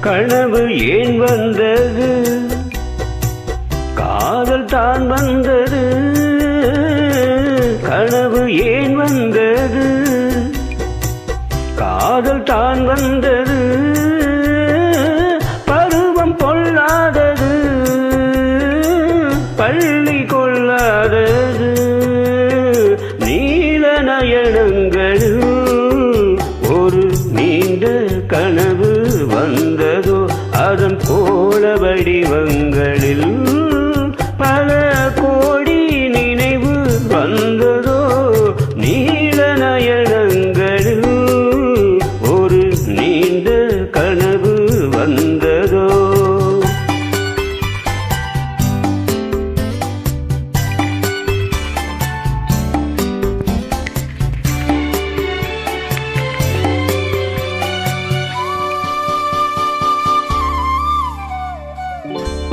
கனவு ஏன் வந்தது? காதல் தான் வந்தது. கனவு ஏன் வந்தது? காதல் தான் வந்தது. பருவம் பொல்லாதது. பள்ளி கொள்ளாதது. நீல நயனங்களில் போல வடிவங்களில்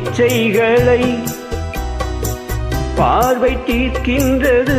இச்சைகளை பார்வை தீர்க்கின்றது.